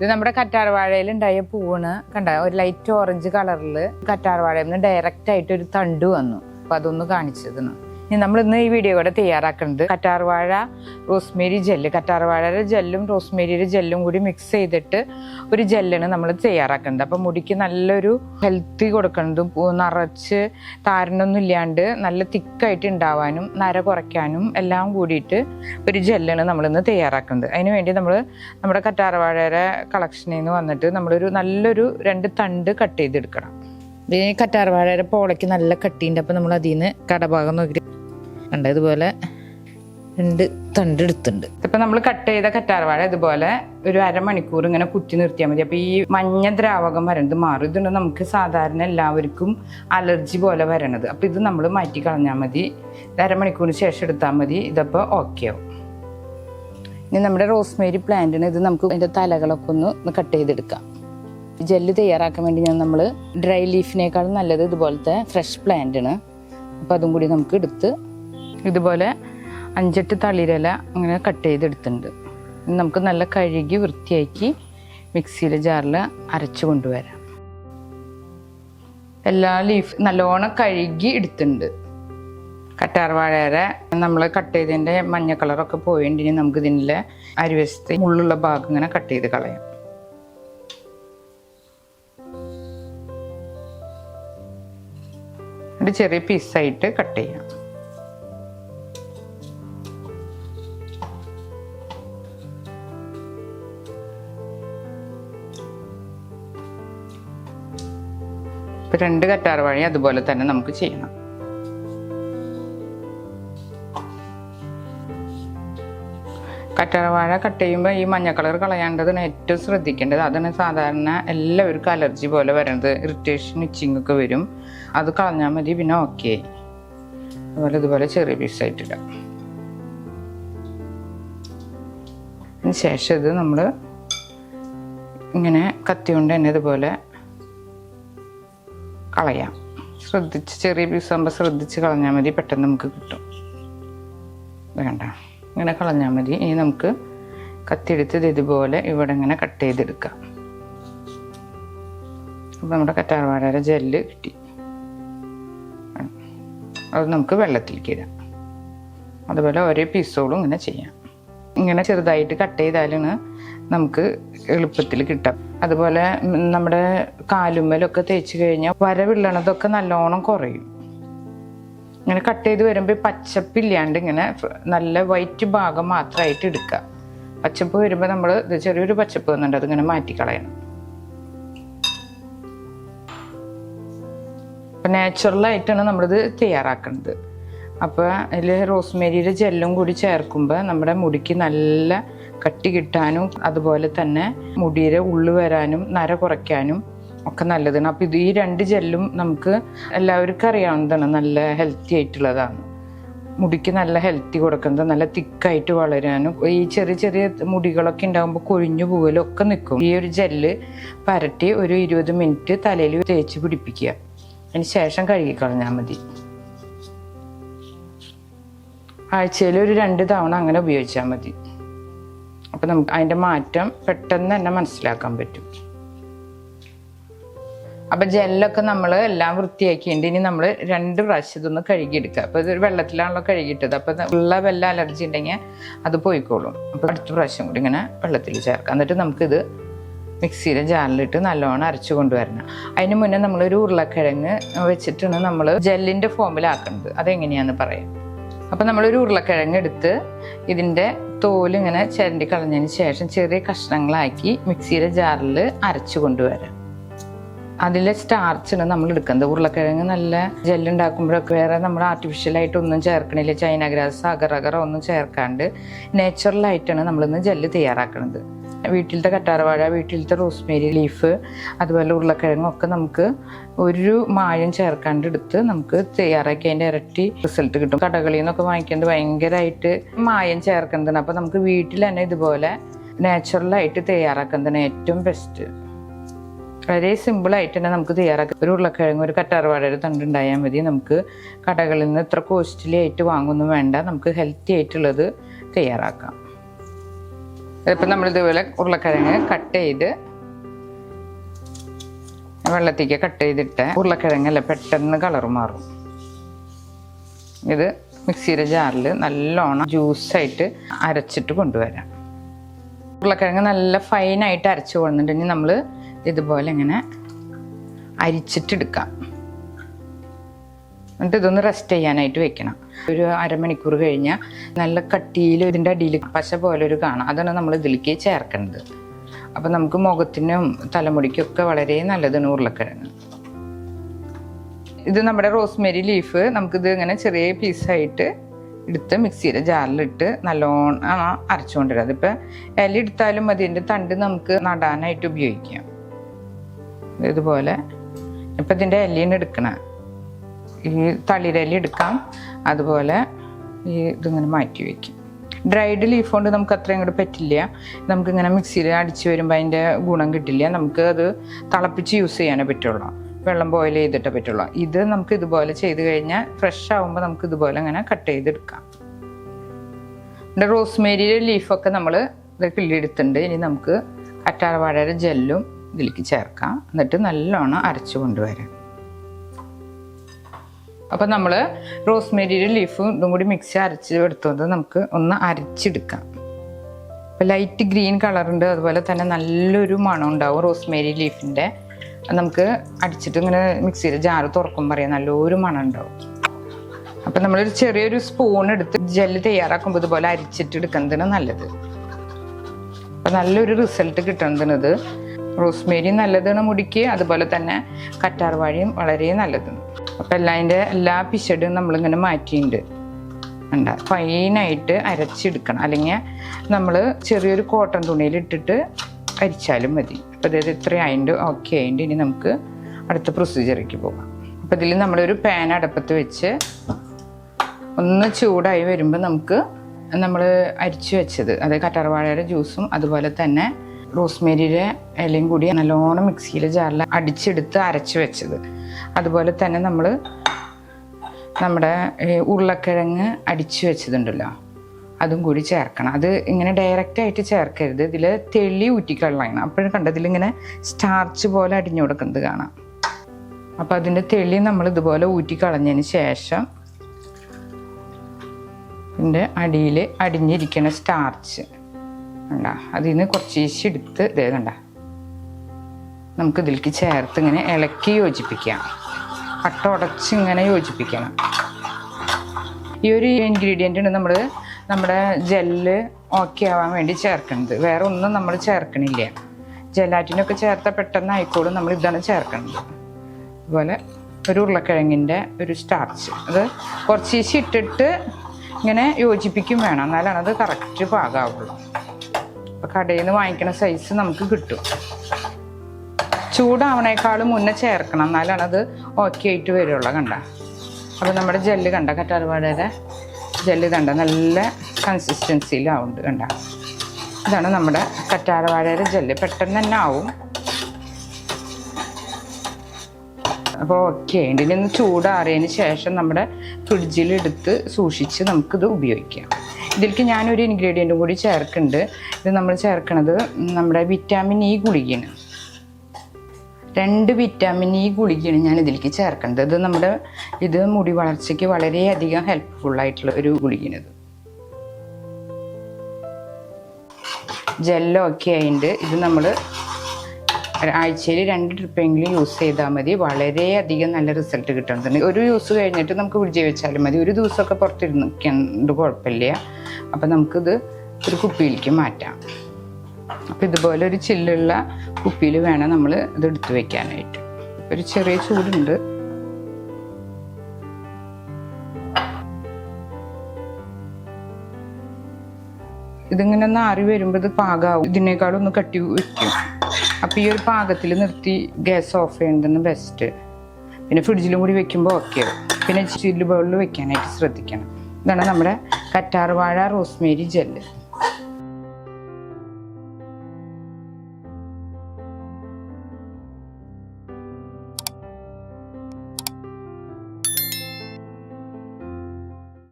ഇത് നമ്മുടെ കറ്റാർവാഴയിൽ ഉണ്ടായ പൂവാണ്. കണ്ട? ഒരു ലൈറ്റ് ഓറഞ്ച് കളറിൽ കറ്റാർവാഴയിൽ നിന്ന് ഡയറക്റ്റ് ആയിട്ട് ഒരു തണ്ട് വന്നു. അപ്പൊ അതൊന്ന് കാണിച്ചതാണ് നമ്മൾ ഇന്ന് ഈ വീഡിയോ കൂടെ തയ്യാറാക്കുന്നത് കറ്റാർവാഴ റോസ്മേരി ജെല്ല് കറ്റാർവാഴയുടെ ജെല്ലും റോസ്മേരിയുടെ ജെല്ലും കൂടി മിക്സ് ചെയ്തിട്ട് ഒരു ജെല്ലാണ് നമ്മൾ തയ്യാറാക്കുന്നത് അപ്പം മുടിക്ക് നല്ലൊരു ഹെൽത്തി കൊടുക്കുന്നതും നിറച്ച് താരനൊന്നും ഇല്ലാണ്ട് നല്ല തിക്കായിട്ട് ഉണ്ടാവാനും നര കുറയ്ക്കാനും എല്ലാം കൂടിയിട്ട് ഒരു ജെല്ലാണ് നമ്മളിന്ന് തയ്യാറാക്കുന്നത് അതിന് വേണ്ടി നമ്മൾ നമ്മുടെ കറ്റാർവാഴയുടെ കളക്ഷനിൽ നിന്ന് വന്നിട്ട് നമ്മളൊരു നല്ലൊരു രണ്ട് തണ്ട് കട്ട് ചെയ്തെടുക്കണം. കറ്റാർവാഴയുടെ പോളയ്ക്ക് നല്ല കട്ടിയുണ്ട്. അപ്പം നമ്മൾ അതിൽ നിന്ന് കടഭാഗം നോക്കി കണ്ട ഇതുപോലെ രണ്ട് തണ്ടെടുത്തുണ്ട് ഇപ്പൊ നമ്മൾ കട്ട് ചെയ്ത കറ്റാർവാഴ ഇതുപോലെ ഒരു അരമണിക്കൂർ ഇങ്ങനെ കുത്തി നിർത്തിയാൽ മതി. അപ്പോൾ ഈ മഞ്ഞ ദ്രാവകം വരണത് മാറും. ഇതുണ്ട് നമുക്ക് സാധാരണ എല്ലാവർക്കും അലർജി പോലെ വരണത്. അപ്പോൾ ഇത് നമ്മൾ മാറ്റി കളഞ്ഞാൽ മതി. ഇത് അരമണിക്കൂറിന് ശേഷം എടുത്താൽ മതി. ഇതപ്പോ ഓക്കെ ആവും. ഇനി നമ്മുടെ റോസ്മേരി പ്ലാന്റിന് ഇത് നമുക്ക് അതിന്റെ തലകളൊക്കെ ഒന്ന് കട്ട് ചെയ്തെടുക്കാം. ജെല്ല് തയ്യാറാക്കാൻ വേണ്ടി ഞാൻ നമ്മൾ ഡ്രൈ ലീഫിനേക്കാളും നല്ലത് ഇതുപോലത്തെ ഫ്രഷ് പ്ലാന്റ് ആണ് അപ്പോൾ അതും കൂടി നമുക്ക് എടുത്ത് ഇതുപോലെ അഞ്ചെട്ട് തളിരില അങ്ങനെ കട്ട് ചെയ്തെടുത്തിട്ടുണ്ട്. നമുക്ക് നല്ല കഴുകി വൃത്തിയാക്കി മിക്സിയിലെ ജാറിൽ അരച്ചു കൊണ്ടുവരാം. എല്ലാ ലീഫ് നല്ലോണം കഴുകി എടുത്തിട്ടുണ്ട്. കറ്റാർവാഴയുടെ നമ്മൾ കട്ട് ചെയ്തതിന്റെ മഞ്ഞ കളറൊക്കെ പോയിട്ടുണ്ടെങ്കിൽ നമുക്ക് ഇതിന്റെ അരിവശത്ത് മുള്ളുള്ള ഭാഗം ഇങ്ങനെ കട്ട് ചെയ്ത് കളയാം. ഒരു ചെറിയ പീസായിട്ട് കട്ട് ചെയ്യാം. ഇപ്പൊ രണ്ട് കറ്റാർ വഴി അതുപോലെ തന്നെ നമുക്ക് ചെയ്യണം. കറ്റാർവാഴ കട്ട് ചെയ്യുമ്പോൾ ഈ മഞ്ഞ കളർ കളയാണ്ടതാണ് ഏറ്റവും ശ്രദ്ധിക്കേണ്ടത് അതാണ് സാധാരണ എല്ലാവർക്കും അലർജി പോലെ വരുന്നത് ഇറിറ്റേഷൻ ഇച്ചിങ് ഒക്കെ വരും. അത് കളഞ്ഞാൽ മതി പിന്നെ ഓക്കെ. അതുപോലെ ഇതുപോലെ ചെറിയ പീസായിട്ടിടാം ശേഷം ഇത് നമ്മൾ ഇങ്ങനെ കത്തി കൊണ്ട് തന്നെ ഇതുപോലെ കളയാം. ശ്രദ്ധിച്ച് ചെറിയ പീസ് ആകുമ്പോൾ ശ്രദ്ധിച്ച് കളഞ്ഞാൽ മതി പെട്ടെന്ന് നമുക്ക് കിട്ടും. വേണ്ട ഇങ്ങനെ കളഞ്ഞാൽ മതി. ഇനി നമുക്ക് കത്തിയെടുത്ത് ഇത് ഇതുപോലെ ഇവിടെ ഇങ്ങനെ കട്ട് ചെയ്തെടുക്കാം. അപ്പോൾ നമ്മുടെ കറ്റാർവാഴയുടെ ജെല്ല് കിട്ടി. അത് നമുക്ക് വെള്ളത്തിലേക്ക് ഇടാം. അതുപോലെ ഓരോ പീസോളും ഇങ്ങനെ ചെയ്യാം. ഇങ്ങനെ ചെറുതായിട്ട് കട്ട് ചെയ്താലാണ് നമുക്ക് എളുപ്പത്തിൽ കിട്ടാം. അതുപോലെ നമ്മുടെ കാലുമ്മലൊക്കെ തേച്ച് കഴിഞ്ഞാൽ വരവിള്ളണതൊക്കെ നല്ലോണം കുറയും. ഇങ്ങനെ കട്ട് ചെയ്ത് വരുമ്പോൾ പച്ചപ്പില്ലാണ്ട് ഇങ്ങനെ നല്ല വൈറ്റ് ഭാഗം മാത്രമായിട്ട് എടുക്കുക പച്ചപ്പ് വരുമ്പോൾ നമ്മൾ ചെറിയൊരു പച്ചപ്പ് വന്നിട്ട് അതിങ്ങനെ മാറ്റിക്കളയണം. അപ്പം നാച്ചുറലായിട്ടാണ് നമ്മളിത് തയ്യാറാക്കുന്നത് അപ്പോൾ അതിൽ റോസ്മേരിയുടെ ജെല്ലും കൂടി ചേർക്കുമ്പോൾ നമ്മുടെ മുടിക്ക് നല്ല കട്ടി കിട്ടാനും അതുപോലെ തന്നെ മുടിയുടെ ഉള്ളു വരാനും നര കുറയ്ക്കാനും ഒക്കെ നല്ലതാണ്. അപ്പോൾ ഇത് ഈ രണ്ട് ജെല്ലും നമുക്ക് എല്ലാവർക്കും അറിയാവുന്നതാണ് നല്ല ഹെൽത്തി ആയിട്ടുള്ളതാണ്. മുടിക്ക് നല്ല ഹെൽത്തി കൊടുക്കുന്നത് നല്ല തിക്കായിട്ട് വളരാനും ഈ ചെറിയ ചെറിയ മുടികളൊക്കെ ഉണ്ടാകുമ്പോൾ കൊഴിഞ്ഞു പോകലും ഒക്കെ നിൽക്കും ഈ ഒരു ജെല്ല് പരട്ടി ഒരു ഇരുപത് മിനിറ്റ് തലയിൽ തേച്ച് പിടിപ്പിക്കുക. അതിന് ശേഷം കഴുകിക്കളഞ്ഞാൽ മതി. ആഴ്ചയിൽ ഒരു രണ്ട് തവണ അങ്ങനെ ഉപയോഗിച്ചാൽ മതി. അപ്പം നമുക്ക് അതിന്റെ മാറ്റം പെട്ടെന്ന് തന്നെ മനസ്സിലാക്കാൻ പറ്റും. അപ്പം ജെല്ലൊക്കെ നമ്മൾ എല്ലാം വൃത്തിയാക്കിയിട്ട് ഇനി നമ്മൾ രണ്ട് പ്രാവശ്യം ഇതൊന്ന് കഴുകിയെടുക്കുക. അപ്പോൾ ഇതൊരു വെള്ളത്തിലാണല്ലോ കഴുകിയിട്ടത്. അപ്പോൾ ഉള്ള വല്ല അലർജി ഉണ്ടെങ്കിൽ അത് പോയിക്കോളും. അപ്പോൾ അടുത്ത പ്രാവശ്യം കൂടി ഇങ്ങനെ വെള്ളത്തിൽ ചേർക്കാം എന്നിട്ട് നമുക്കിത് മിക്സിയിലെ ജാറിലിട്ട് നല്ലോണം അരച്ചു കൊണ്ടുവരണം. അതിന് മുന്നേ നമ്മളൊരു ഉരുളക്കിഴങ്ങ് വെച്ചിട്ടാണ് നമ്മൾ ജെല്ലിന്റെ ഫോമിലാക്കുന്നത് അതെങ്ങനെയാണെന്ന് പറയാം. അപ്പം നമ്മളൊരു ഉരുളക്കിഴങ്ങ് എടുത്ത് ഇതിന്റെ തോലിങ്ങനെ ചിരണ്ടി കളഞ്ഞതിന് ശേഷം ചെറിയ കഷ്ണങ്ങളാക്കി മിക്സിയുടെ ജാറിൽ അരച്ചു കൊണ്ടുവരാം. അതിലെ സ്റ്റാർച്ചാണ് നമ്മൾ എടുക്കുന്നത് ഉരുളക്കിഴങ്ങ് നല്ല ജെല്ലുണ്ടാക്കുമ്പോഴൊക്കെ വേറെ നമ്മൾ ആർട്ടിഫിഷ്യലായിട്ട് ഒന്നും ചേർക്കണില്ല. ചൈന ഗ്രാസ് അഗർ ഒന്നും ചേർക്കാണ്ട് നാച്ചുറലായിട്ടാണ് നമ്മളിന്ന് ജെല്ല് തയ്യാറാക്കുന്നത് വീട്ടിലത്തെ കറ്റാർവാഴ വീട്ടിലത്തെ റോസ്മേരി ലീഫ് അതുപോലെ ഉരുളക്കിഴങ്ങൊക്കെ നമുക്ക് ഒരു മായം ചേർക്കാണ്ട് എടുത്ത് നമുക്ക് തയ്യാറാക്കി അതിന്റെ ഇരട്ടി റിസൾട്ട് കിട്ടും. കടകളിൽ നിന്നൊക്കെ വാങ്ങിക്കുന്നത് ഭയങ്കരമായിട്ട് മായം ചേർക്കുന്നതാണ്. അപ്പോൾ നമുക്ക് വീട്ടിൽ തന്നെ ഇതുപോലെ നാച്ചുറലായിട്ട് തയ്യാറാക്കുന്നതാണ് ഏറ്റവും ബെസ്റ്റ് വളരെ സിമ്പിളായിട്ട് തന്നെ നമുക്ക് തയ്യാറാക്കാം. ഒരു ഉരുളക്കിഴങ്ങ് ഒരു കറ്റാർവാഴയുടെ തണ്ടുണ്ടായാൽ മതി. നമുക്ക് കടകളിൽ നിന്ന് ഇത്ര കോസ്റ്റ്ലി ആയിട്ട് വാങ്ങുന്നു വേണ്ട. നമുക്ക് ഹെൽത്തി ആയിട്ടുള്ളത് തയ്യാറാക്കാം. ഇപ്പം നമ്മൾ ഇതുപോലെ ഉരുളക്കിഴങ്ങ് കട്ട് ചെയ്ത് വെള്ളത്തേക്ക് കട്ട് ചെയ്തിട്ട് ഉരുളക്കിഴങ്ങല്ല പെട്ടെന്ന് കളർ മാറും. ഇത് മിക്സിയുടെ ജാറിൽ നല്ലോണം ജ്യൂസായിട്ട് അരച്ചിട്ട് കൊണ്ടുവരാം. ഉരുളക്കിഴങ്ങ് നല്ല ഫൈനായിട്ട് അരച്ച് കൊണ്ടിട്ടുണ്ടെങ്കിൽ നമ്മൾ ഇതുപോലെ ഇങ്ങനെ അരിച്ചിട്ടെടുക്കാം എന്നിട്ട് ഇതൊന്ന് റെസ്റ്റ് ചെയ്യാനായിട്ട് വെക്കണം. ഒരു അരമണിക്കൂർ കഴിഞ്ഞാൽ നല്ല കട്ടിയിൽ ഇതിന്റെ അടിയിൽ പശ പോലെ ഒരു കാണാം. അതാണ് നമ്മൾ ഇതിലേക്ക് ചേർക്കേണ്ടത്. അപ്പം നമുക്ക് മുഖത്തിനും തലമുടിക്കൊക്കെ വളരെ നല്ലതാണ് ഉരുളക്കിഴങ്ങ്. ഇത് നമ്മുടെ റോസ്മേരി ലീഫ് നമുക്കിത് ഇങ്ങനെ ചെറിയ പീസായിട്ട് എടുത്ത് മിക്സിയിൽ ജാറിലിട്ട് നല്ലോണം അരച്ചുകൊണ്ടിരുന്നത് അതിപ്പോൾ ഇല എടുത്താലും മതി. അതിന്റെ തണ്ട് നമുക്ക് നടാനായിട്ട് ഉപയോഗിക്കാം. ഇതുപോലെ. ഇപ്പം ഇതിന്റെ ഇലയാണ് എടുക്കണേ. ഈ തളിരലി എടുക്കാം. അതുപോലെ ഈ ഇതിങ്ങനെ മാറ്റി വയ്ക്കും ഡ്രൈഡ് ലീഫ് കൊണ്ട് നമുക്ക് അത്രയും കൂടെ പറ്റില്ല. നമുക്കിങ്ങനെ മിക്സിയിൽ അടിച്ച് വരുമ്പോൾ അതിന്റെ ഗുണം കിട്ടില്ല. നമുക്ക് അത് തിളപ്പിച്ച് യൂസ് ചെയ്യാനേ പറ്റുള്ളൂ. വെള്ളം ബോയിൽ ചെയ്തിട്ടേ പറ്റുള്ളൂ. ഇത് നമുക്ക് ഇതുപോലെ ചെയ്ത് കഴിഞ്ഞാൽ ഫ്രഷ് ആകുമ്പോൾ നമുക്ക് ഇതുപോലെ ഇങ്ങനെ കട്ട് ചെയ്തെടുക്കാം. പിന്നെ റോസ്മേരിയുടെ ലീഫൊക്കെ നമ്മൾ ഇത് കിള്ളിയെടുത്തിട്ടുണ്ട്. ഇനി നമുക്ക് കറ്റാർവാഴയുടെ ജെല്ലും ഇതിലേക്ക് ചേർക്കാം. എന്നിട്ട് നല്ലോണം അരച്ചു കൊണ്ടുവരാം. അപ്പം നമ്മൾ റോസ്മേരിയുടെ ലീഫും ഇതും കൂടി മിക്സ് അരച്ച് എടുത്തത് നമുക്ക് ഒന്ന് അരച്ചെടുക്കാം. അപ്പോൾ ലൈറ്റ് ഗ്രീൻ കളറുണ്ട് അതുപോലെ തന്നെ നല്ലൊരു മണം ഉണ്ടാവും റോസ്മേരി ലീഫിന്റെ നമുക്ക് അടിച്ചിട്ട് ഇങ്ങനെ മിക്സിയിൽ ജാറ് തുറക്കുമ്പോൾ അറിയാം നല്ലൊരു മണം ഉണ്ടാവും. അപ്പം നമ്മളൊരു ചെറിയൊരു സ്പൂൺ എടുത്ത് ജെല്ല് തയ്യാറാക്കുമ്പോൾ ഇതുപോലെ അരിച്ചിട്ട് എടുക്കുന്നതിന് നല്ലത്. അപ്പം നല്ലൊരു റിസൾട്ട് കിട്ടുന്നതിനത് റോസ്മേരി നല്ലതാണ് മുടിക്ക് അതുപോലെ തന്നെ കറ്റാർവാഴയും വളരെ നല്ലതാണ്. അപ്പം എല്ലാം അതിന്റെ എല്ലാ പിശടും നമ്മളിങ്ങനെ മാറ്റിയിട്ടുണ്ട് ഉണ്ട് ഫൈനായിട്ട് അരച്ചെടുക്കണം. അല്ലെങ്കിൽ നമ്മൾ ചെറിയൊരു കോട്ടൺ തുണിയിൽ ഇട്ടിട്ട് അരിച്ചാലും മതി. അപ്പോൾ അതായത് ഇത്ര ആയിട്ട് ഓക്കെ ആയിട്ട് ഇനി നമുക്ക് അടുത്ത പ്രൊസീജിയറിലേക്ക് പോകാം. അപ്പോൾ ഇതിൽ നമ്മളൊരു പാൻ അടപ്പത്ത് വെച്ച് ഒന്ന് ചൂടായി വരുമ്പോൾ നമുക്ക് നമ്മൾ അരിച്ചു വെച്ചത്. അതായത് കറ്റാർവാഴയുടെ ജ്യൂസും അതുപോലെ തന്നെ റോസ്മേരിയുടെ ഇലയും കൂടി നല്ലോണം മിക്സിയിലെ ജാറിൽ അടിച്ചെടുത്ത് അരച്ച് വെച്ചത്. അതുപോലെ തന്നെ നമ്മൾ നമ്മുടെ ഉരുളക്കിഴങ്ങ് അടിച്ചു വെച്ചതുണ്ടല്ലോ. അതും കൂടി ചേർക്കണം. അത് ഇങ്ങനെ ഡയറക്റ്റ് ആയിട്ട് ചേർക്കരുത്. ഇതിൽ തെളി ഊറ്റിക്കളയണം അപ്പോഴും കണ്ടതിൽ ഇങ്ങനെ സ്റ്റാർച്ച് പോലെ അടിഞ്ഞു കൊടുക്കുന്നത് കാണാം. അപ്പോൾ അതിന്റെ തെളി നമ്മൾ ഇതുപോലെ ഊറ്റിക്കളഞ്ഞതിന് ശേഷം ഇതിന്റെ അടിയിൽ അടിഞ്ഞിരിക്കുന്ന സ്റ്റാർച്ച് കണ്ട? അതിൽ നിന്ന് കുറച്ച് ഈശി എടുത്ത് ഇതേ കണ്ട? നമുക്ക് ഇതിലേക്ക് ചേർത്ത് ഇങ്ങനെ ഇളക്കി യോജിപ്പിക്കാം. അട്ട ഉടച്ച് ഇങ്ങനെ യോജിപ്പിക്കണം. ഈ ഒരു ഇൻഗ്രീഡിയന്റ് നമ്മൾ നമ്മുടെ ജെല്ല് ഓക്കെ ആവാൻ വേണ്ടി ചേർക്കുന്നത് വേറെ ഒന്നും നമ്മൾ ചേർക്കണില്ല. ജെലാറ്റിനൊക്കെ ചേർത്താൽ പെട്ടെന്ന് ആയിക്കോളും നമ്മൾ ഇതാണ് ചേർക്കുന്നത് അതുപോലെ ഒരു ഉരുളക്കിഴങ്ങിന്റെ ഒരു സ്റ്റാർച്ച് അത് കുറച്ച് ഈശി ഇട്ടിട്ട് ഇങ്ങനെ യോജിപ്പിക്കും വേണം. എന്നാലാണ് അത് കറക്റ്റ് പാകാവുള്ളൂ. അപ്പോൾ കടയിൽ നിന്ന് വാങ്ങിക്കുന്ന സൈസ് നമുക്ക് കിട്ടും. ചൂടാവണേക്കാളും മുന്നേ ചേർക്കണം. എന്നാലാണ് അത് ഓക്കെ ആയിട്ട് വരുള്ളൂ കണ്ട. അപ്പോൾ നമ്മുടെ ജെല്ല് കണ്ട കറ്റാർവാടയുടെ ജെല്ല് കണ്ട. നല്ല കൺസിസ്റ്റൻസിയിലാവുന്നുണ്ട് കണ്ട. ഇതാണ് നമ്മുടെ കറ്റാർവാഴയുടെ ജെല്ല് പെട്ടെന്ന് തന്നെ ആവും. അപ്പോൾ ഓക്കെ ഇതിൽ നിന്ന് ചൂടാറിയതിന് ശേഷം നമ്മുടെ ഫ്രിഡ്ജിൽ എടുത്ത് സൂക്ഷിച്ച് നമുക്കിത് ഉപയോഗിക്കാം. ഇതിലേക്ക് ഞാനൊരു ഇൻഗ്രീഡിയന്റും കൂടി ചേർക്കുന്നുണ്ട്. ഇത് നമ്മൾ ചേർക്കുന്നത് നമ്മുടെ വിറ്റാമിൻ ഇ ഗുളികയാണ്. രണ്ട് വിറ്റാമിൻ ഇ ഗുളികയാണ് ഞാൻ ഇതിലേക്ക് ചേർക്കേണ്ടത്. ഇത് നമ്മുടെ ഇത് മുടി വളർച്ചയ്ക്ക് വളരെയധികം ആയിട്ടുള്ള ഒരു ഗുളികയാണ് ജെല്ലോ ജെല്ലൊക്കെ ആയിട്ട് ഇത് നമ്മൾ ആഴ്ചയിൽ രണ്ട് ട്രിപ്പെങ്കിലും യൂസ് ചെയ്താൽ മതി. വളരെയധികം നല്ല റിസൾട്ട് കിട്ടുന്നുണ്ട്. ഒരു യൂസ് കഴിഞ്ഞിട്ട് നമുക്ക് വിജയ വെച്ചാലും മതി. ഒരു ദിവസമൊക്കെ പുറത്തിരുന്നിട്ടുണ്ട് കുഴപ്പമില്ല. അപ്പം നമുക്കിത് ഒരു കുപ്പിയിലേക്ക് മാറ്റാം. അപ്പം ഇതുപോലെ ഒരു ചില്ലുള്ള കുപ്പിയിൽ വേണം നമ്മൾ ഇത് എടുത്തു വെക്കാനായിട്ട്. ഒരു ചെറിയ ചൂടുണ്ട്. ഇതിങ്ങനെ ഒന്ന് ആറി വരുമ്പോൾ ഇത് പാകാവും. ഇതിനേക്കാളും ഒന്ന് കട്ടി വയ്ക്കും. അപ്പം ഈ ഒരു പാകത്തിൽ നിർത്തി ഗ്യാസ് ഓഫ് ചെയ്യേണ്ടതെന്ന് ബെസ്റ്റ് പിന്നെ ഫ്രിഡ്ജിലും കൂടി വെക്കുമ്പോൾ ഓക്കെ പിന്നെ ചില്ല് ബൗളിൽ വെക്കാനായിട്ട് ശ്രദ്ധിക്കണം. ഇതാണ് നമ്മുടെ കറ്റാർവാഴ റോസ്മേരി ജെല്ല്